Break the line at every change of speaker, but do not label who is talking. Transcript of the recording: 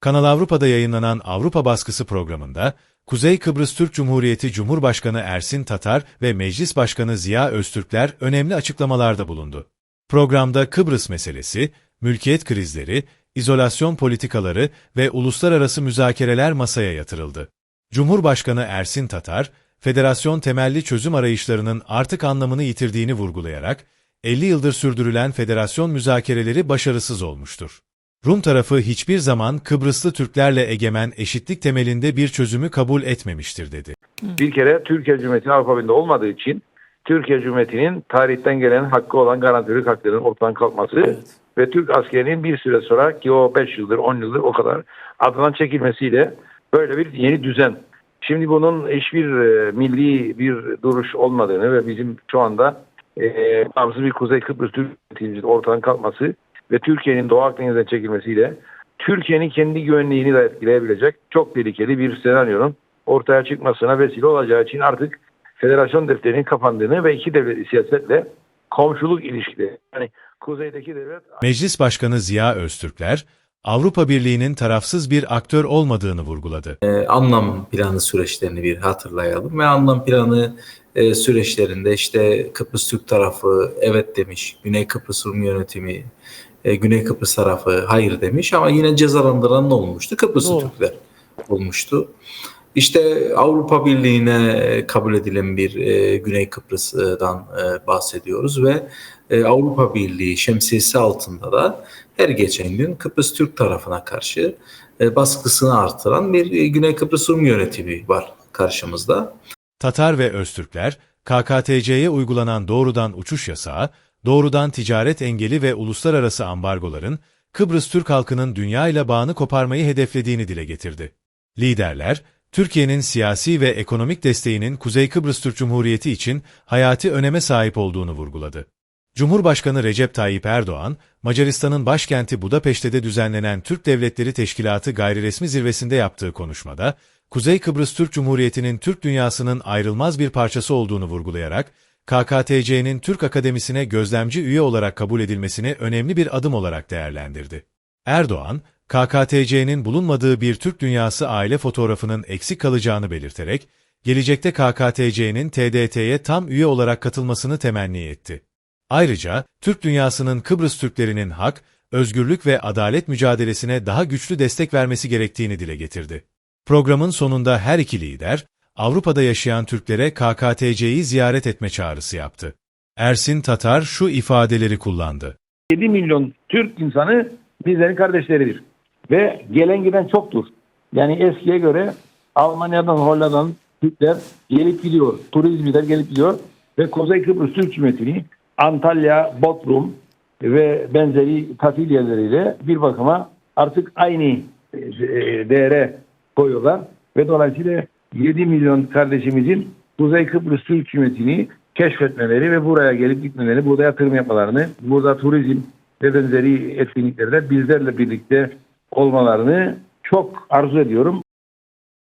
Kanal Avrupa'da yayınlanan Avrupa Baskısı programında, Kuzey Kıbrıs Türk Cumhuriyeti Cumhurbaşkanı Ersin Tatar ve Meclis Başkanı Ziya Öztürkler önemli açıklamalarda bulundu. Programda Kıbrıs meselesi, mülkiyet krizleri, izolasyon politikaları ve uluslararası müzakereler masaya yatırıldı. Cumhurbaşkanı Ersin Tatar, federasyon temelli çözüm arayışlarının artık anlamını yitirdiğini vurgulayarak, 50 yıldır sürdürülen federasyon müzakereleri başarısız olmuştur. Rum tarafı hiçbir zaman Kıbrıslı Türklerle egemen eşitlik temelinde bir çözümü kabul etmemiştir dedi.
Bir kere Türkiye Cumhuriyeti Avrupa Birliği'nde olmadığı için Türkiye Cumhuriyeti'nin tarihten gelen hakkı olan garantörlük haklarının ortadan kalkması ve Türk askerinin bir süre sonra ki o 5 yıldır 10 yıldır o kadar adından çekilmesiyle böyle bir yeni düzen. Şimdi bunun hiçbir e, milli bir duruş olmadığını ve bizim şu anda e, bağımsız bir Kuzey Kıbrıs Türk Cumhuriyeti'nin ortadan kalkması ve Türkiye'nin Doğu Akdeniz'den çekilmesiyle Türkiye'nin kendi güvenliğini de etkileyebilecek çok tehlikeli bir senaryonun ortaya çıkmasına vesile olacağı için artık federasyon defterinin kapandığını ve iki devlet siyasetle komşuluk ilişkileri yani kuzeydeki devlet
Meclis Başkanı Ziya Öztürkler, Avrupa Birliği'nin tarafsız bir aktör olmadığını vurguladı.
e, anlam planı süreçlerini bir hatırlayalım ve anlam planı e, süreçlerinde işte Kıbrıs Türk tarafı evet demiş, Güney Kıbrıs Rum yönetimi, e, Güney Kıbrıs tarafı hayır demiş ama yine cezalandıran ne olmuştu?
Doğru.
Türkler olmuştu. İşte Avrupa Birliği'ne e, kabul edilen bir e, Güney Kıbrıs'dan e, bahsediyoruz ve e, Avrupa Birliği şemsiyesi altında da her geçen gün Kıbrıs Türk tarafına karşı e, baskısını artıran bir e, Güney Kıbrıs Rum yönetimi var karşımızda.
Tatar ve Öztürkler, KKTC'ye uygulanan doğrudan uçuş yasağı, doğrudan ticaret engeli ve uluslararası ambargoların Kıbrıs Türk halkının dünya ile bağını koparmayı hedeflediğini dile getirdi. Liderler, Türkiye'nin siyasi ve ekonomik desteğinin Kuzey Kıbrıs Türk Cumhuriyeti için hayati öneme sahip olduğunu vurguladı. Cumhurbaşkanı Recep Tayyip Erdoğan, Macaristan'ın başkenti Budapeşte'de düzenlenen Türk Devletleri Teşkilatı gayriresmi zirvesinde yaptığı konuşmada, Kuzey Kıbrıs Türk Cumhuriyeti'nin Türk dünyasının ayrılmaz bir parçası olduğunu vurgulayarak, KKTC'nin Türk Akademisi'ne gözlemci üye olarak kabul edilmesini önemli bir adım olarak değerlendirdi. Erdoğan, KKTC'nin bulunmadığı bir Türk dünyası aile fotoğrafının eksik kalacağını belirterek, gelecekte KKTC'nin TDT'ye tam üye olarak katılmasını temenni etti. Ayrıca, Türk dünyasının Kıbrıs Türklerinin hak, özgürlük ve adalet mücadelesine daha güçlü destek vermesi gerektiğini dile getirdi. Programın sonunda her iki lider, Avrupa'da yaşayan Türklere KKTC'yi ziyaret etme çağrısı yaptı. Ersin Tatar şu ifadeleri kullandı.
7 milyon Türk insanı bizlerin kardeşleridir. Ve gelen giden çoktur. Yani eskiye göre Almanya'dan, Hollanda'dan Türkler gelip gidiyor. Turizmciler gelip gidiyor. Ve Kuzey Kıbrıs Türk Cumhuriyeti'ni Antalya, Bodrum ve benzeri tatil yerleriyle bir bakıma artık aynı e, değere koyuyorlar. Ve dolayısıyla 7 milyon kardeşimizin Kuzey Kıbrıs Türk Cumhuriyeti'ni keşfetmeleri ve buraya gelip gitmeleri, burada yatırım yapmalarını, burada turizm ve benzeri etkinliklerde bizlerle birlikte olmalarını çok arzu ediyorum.